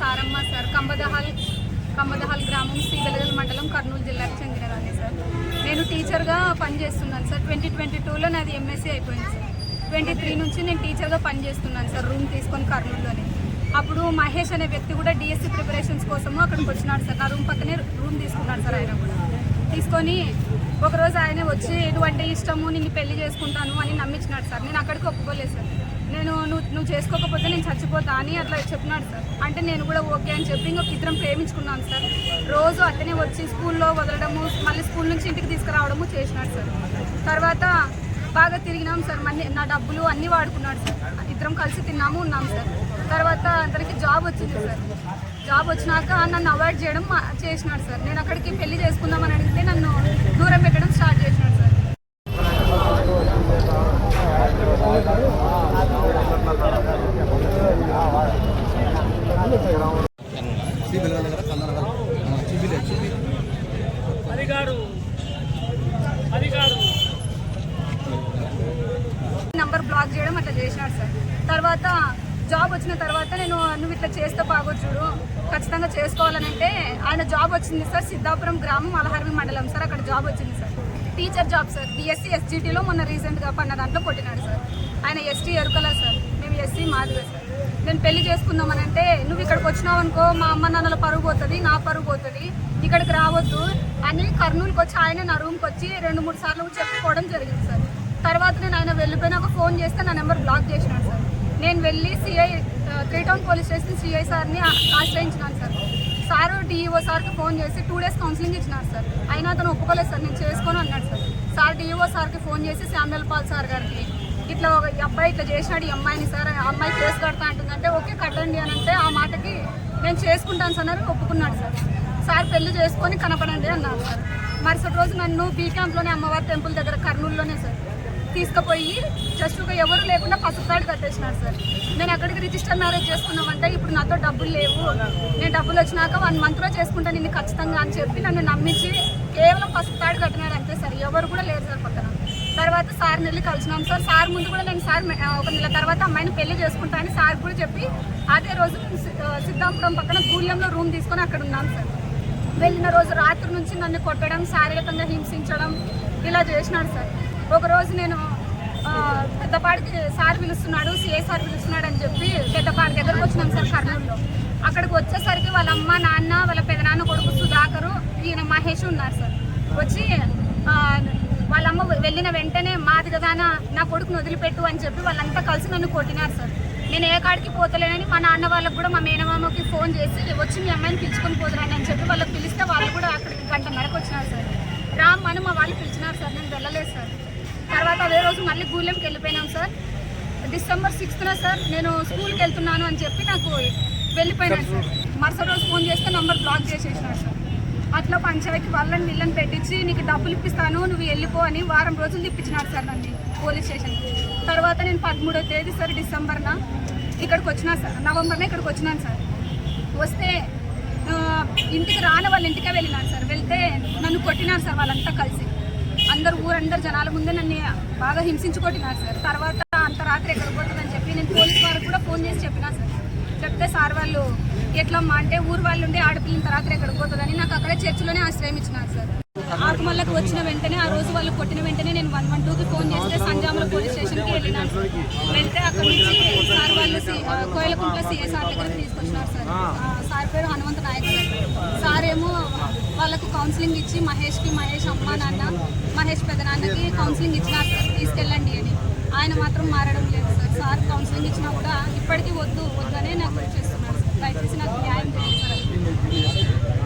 సారమ్మ sir. కంబదహాల్ కంబదహాల్ గ్రామం శ్రీవెలగల్ మండలం కర్నూలు జిల్లాకు చెందినదాన్ని సార్. నేను టీచర్గా పనిచేస్తున్నాను సార్. ట్వంటీ ట్వంటీ టూలో నాది ఎంఎస్సీ అయిపోయింది సార్. ట్వంటీ త్రీ నుంచి నేను టీచర్గా పనిచేస్తున్నాను సార్ రూమ్ తీసుకొని కర్నూలులోనే. అప్పుడు మహేష్ అనే వ్యక్తి కూడా డిఎస్సి ప్రిపరేషన్స్ కోసము అక్కడికి వచ్చినాడు సార్. నా రూమ్ పక్కనే రూమ్ తీసుకున్నాడు సార్ ఆయన కూడా. తీసుకొని ఒకరోజు ఆయన వచ్చి ఎటువంటి ఇష్టము నిన్ను పెళ్ళి చేసుకుంటాను అని నమ్మించినాడు సార్. నేను అక్కడికి ఒప్పుకోలేదు సార్. నేను నువ్వు నువ్వు చేసుకోకపోతే నేను చచ్చిపోతా అని అట్లా చెప్పినాడు సార్. అంటే నేను కూడా ఓకే అని చెప్పి ఇంకొక ఇద్దరం ప్రేమించుకున్నాను సార్. రోజు అతనే వచ్చి స్కూల్లో వదలడము మళ్ళీ స్కూల్ నుంచి ఇంటికి తీసుకురావడము చేసినాడు సార్. తర్వాత బాగా తిరిగినాం సార్. మళ్ళీ నా డబ్బులు అన్నీ వాడుకున్నాడు సార్. ఇద్దరం కలిసి తిన్నాము ఉన్నాం సార్. తర్వాత అతనికి జాబ్ వచ్చింది సార్. జాబ్ వచ్చినాక నన్ను అవాయిడ్ చేయడం చేసినాడు సార్. నేను అక్కడికి పెళ్ళి చేసుకుందామని అడిగితే నన్ను దూరం పెట్టడం స్టార్ట్ చేసినాడు సార్ సిబిల్ దగ్గర కన్నడ సిబిల్ సిబిల్ అధికారు అధికారు నంబర్ బ్లాక్ చేయడం అట్లా చేసినాడు సార్ తర్వాత జాబ్ వచ్చిన తర్వాత నేను నువ్వు ఇట్లా చేస్తే బాగోదు చూడు. ఖచ్చితంగా చేసుకోవాలని అంటే ఆయన జాబ్ వచ్చింది సార్ సిద్ధాపురం గ్రామం అలహర్వి మండలం సార్ అక్కడ జాబ్ వచ్చింది sir. Teacher job sir. BSc ఎస్జిటిలో మొన్న రీసెంట్గా పన్న దాంట్లో కొట్టినాడు సార్. ఆయన ఎస్టీ ఎరుకల సార్. మేము ఎస్సీ మాదిగా సార్. నేను పెళ్ళి చేసుకుందామని అంటే నువ్వు ఇక్కడికి వచ్చినావు అనుకో మా అమ్మ నాన్నల పరుగు పోతుంది నా పరుగు పోతుంది. ఇక్కడికి రావద్దు. అని కర్నూలుకి వచ్చి ఆయన నా రూమ్కి వచ్చి రెండు మూడు సార్లు చెప్పుకోవడం జరిగింది సార్. తర్వాత నేను ఆయన వెళ్ళిపోయినాక ఫోన్ చేస్తే నా నెంబర్ బ్లాక్ చేసినాడు సార్. నేను వెళ్ళి CI three town police station CI సార్ని ఆశ్రయించినాను సార్. సారు డిఈఓ సార్కి ఫోన్ చేసి టూ డేస్ కౌన్సిలింగ్ ఇచ్చినారు సార్. అయినా అతను ఒప్పుకోలేదు సార్ నేను చేసుకొని అన్నాడు సార్. సార్ డిఈఓ సార్కి ఫోన్ చేసి శామ్యుల్ పాల్ సార్ గారికి ఇట్లా ఒక అబ్బాయి ఇట్లా చేసినాడు ఈ అమ్మాయిని సార్ ఆ అమ్మాయి కేసు కడతా అంటుందంటే ఓకే కట్టండి అని అంటే ఆ మాటకి నేను చేసుకుంటాను సార్ అని ఒప్పుకున్నాడు సార్. సార్ పెళ్ళి చేసుకొని కనపడండి అన్నారు సార్. మరుసటి రోజు నన్ను బీ క్యాంప్లోనే అమ్మవారి టెంపుల్ దగ్గర కర్నూలులోనే సార్. తీసుకుపోయి జస్ట్ ఒక ఎవరు లేకుండా ఫస్ట్ కార్డు కట్టేసినారు సార్. నేను అక్కడికి రిజిస్టర్ మ్యారేజ్ చేసుకున్నామంటే ఇప్పుడు నాతో డబ్బులు లేవు. నేను డబ్బులు వచ్చినాక వన్ మంత్లో చేసుకుంటాను నిన్ను ఖచ్చితంగా అని చెప్పి నన్ను నమ్మించి కేవలం ఫస్ట్ కార్డు కట్టినాడు అంతే సార్. ఎవరు కూడా లేరు సార్ పక్కన. తర్వాత సార్ని వెళ్ళి కలిసినాం సార్. సార్ ముందు కూడా నేను సార్ ఒక నెల తర్వాత అమ్మాయిని పెళ్ళి చేసుకుంటా అని సార్ కూడా చెప్పి అదే రోజు సిద్ధాపురం పక్కన గూళ్యంలో రూమ్ తీసుకొని అక్కడ ఉన్నాం సార్. వెళ్ళిన రోజు రాత్రి నుంచి నన్ను కొట్టడం శారీరకంగా హింసించడం ఇలా చేసినాడు సార్. ఒకరోజు నేను పెద్దపాడికి సార్ పిలుస్తున్నాడు సిఐ సార్ పిలుస్తున్నాడు అని చెప్పి పెద్దపాడి దగ్గరకు వచ్చినాం సార్ కర్నూలులో. అక్కడికి వచ్చేసరికి వాళ్ళ అమ్మ నాన్న వాళ్ళ పెదనాన్న కొడుకు సుధాకరు ఈయన మహేష్ ఉన్నారు సార్. వచ్చి వాళ్ళమ్మ వాళ్ళ అమ్మ వెళ్ళిన వెంటనే మాది కదా నా కొడుకుని వదిలిపెట్టు అని చెప్పి వాళ్ళంతా కలిసి నన్ను కొట్టినారు సార్. నేను ఏ కాడికి పోతలేనని మా నాన్న వాళ్ళకు కూడా మా మేనమామకి ఫోన్ చేసి వచ్చి మీ అమ్మాయిని పిలుచుకొని పోతున్నాను అని చెప్పి వాళ్ళకి పిలిస్తే వాళ్ళు కూడా అక్కడికి గంట గంటన్నరకు వచ్చినారు సార్. రామ్ అని మా వాళ్ళు పిలిచినారు సార్ నేను వెళ్ళలేదు సార్. తర్వాత అదే రోజు మళ్ళీ గూలెంకి వెళ్ళిపోయినాం సార్. డిసెంబర్ సిక్స్త్న సార్ నేను స్కూల్కి వెళ్తున్నాను అని చెప్పి నాకు వెళ్ళిపోయినాను సార్. మరుసటి రోజు ఫోన్ చేస్తే నంబర్ బ్లాక్ చేసేసినారు సార్. అట్లా పంచాయతీ వాళ్ళని వీళ్ళని పెట్టించి నీకు డబ్బులు ఇప్పిస్తాను నువ్వు వెళ్ళిపో అని వారం రోజులు తిప్పించినాడు సార్ నన్ను పోలీస్ స్టేషన్కి తర్వాత నేను పదమూడో తేదీ సార్ డిసెంబర్న ఇక్కడికి వచ్చినా సార్. నవంబర్న ఇక్కడికి వచ్చినాను సార్. వస్తే ఇంటికి రాని వాళ్ళ ఇంటికే వెళ్ళినాను సార్. వెళ్తే నన్ను కొట్టినారు సార్ వాళ్ళంతా కలిసి. అందరు ఊరందరు జనాల ముందే నన్ను బాగా హింసించుకొట్టినారు సార్. తర్వాత అంత రాత్రి ఎక్కడ పోతుందని చెప్పి నేను పోలీస్ వారికి కూడా ఫోన్ చేసి చెప్పినా సార్. చెప్తే సార్ వాళ్ళు ఎట్లమ్మా అంటే ఊరు వాళ్ళు ఉండే ఆడపిల్లని తర్వాత ఎక్కడ పోతుందని నాకు అక్కడే చర్చిలోనే ఆశ్రయం ఇచ్చినారు సార్. ఆకుమల్లకు వచ్చిన వెంటనే ఆ రోజు వాళ్ళు కొట్టిన వెంటనే నేను వన్ వన్ టూకి ఫోన్ చేస్తే సంజాముల పోలీస్ స్టేషన్కి వెళ్ళినాను సార్. వెళ్తే అక్కడ నుంచి సార్ వాళ్ళు కోయలకుంట్ల సిఐ సార్ దగ్గర తీసుకొచ్చినారు సార్. సార్ పేరు హనుమంత నాయక్ సార్. సార్ ఏమో వాళ్ళకు కౌన్సిలింగ్ ఇచ్చి మహేష్కి మహేష్ అమ్మ నాన్న మహేష్ పెదనాన్నకి కౌన్సిలింగ్ ఇచ్చిన తీసుకెళ్ళండి అని. ఆయన మాత్రం మారడం లేదు సార్. సార్ కౌన్సిలింగ్ ఇచ్చినా కూడా ఇప్పటికీ వద్దు వద్దనే నాకు చేస్తున్నారు దయచేసి నాకు న్యాయం చేయండి సార్.